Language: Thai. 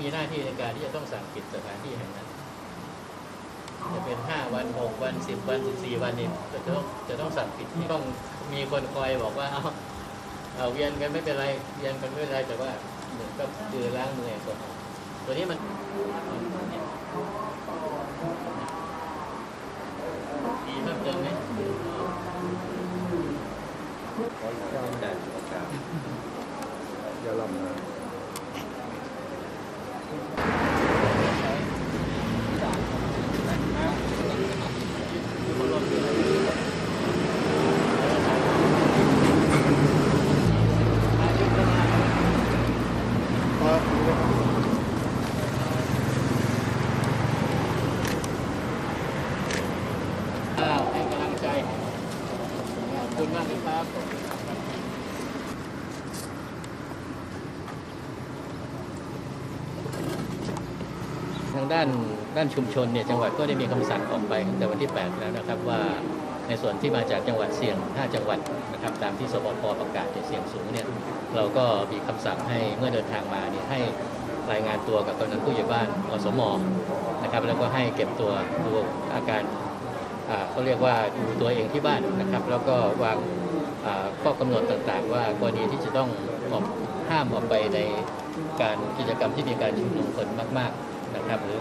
มีหน้าที่ในการที่จะต้องสั่งปิดสถานที่แห่งนั้น จะเป็นห้าวันหกวันสิบวันสิบสี่วันนี่จะต้องจะต้องสั่งปิดต้องมีคนคอยบอกว่าเอาเอาเวียนกันไม่เป็นไรเวียนกันไม่เป็นไรแต่ว่าเหมือนกับคือล้างมือแอลกอฮอล์ตัวนี้มันดีเพิ่มเติมไหมอย่าลำนะอ้าวให้กำลังใจขอบคุณมากครับทางด้านด้านชุมชนเนี่ยจังหวัดก็ได้มีคำสั่งออกไปตั้งแต่วันที่ 8 แล้วนะครับว่าในส่วนที่มาจากจังหวัดเสี่ยง 5 จังหวัดนะครับตามที่สบคประกาศเนี่ยเสี่ยงสูงเนี่ยเราก็มีคำสั่งให้เมื่อเดินทางมาเนี่ยให้รายงานตัวกับกำนันผู้ใหญ่บ้านอสมนะครับแล้วก็ให้เก็บตัวดูอาการ เขาเรียกว่าดูตัวเองที่บ้านนะครับ แล้วก็วางข้อกำหนดต่างๆ ว่ากรณีที่จะต้องออกห้ามออกไปในการกิจกรรมที่มีการชุมนุมคนมาก ๆนะครับหรือ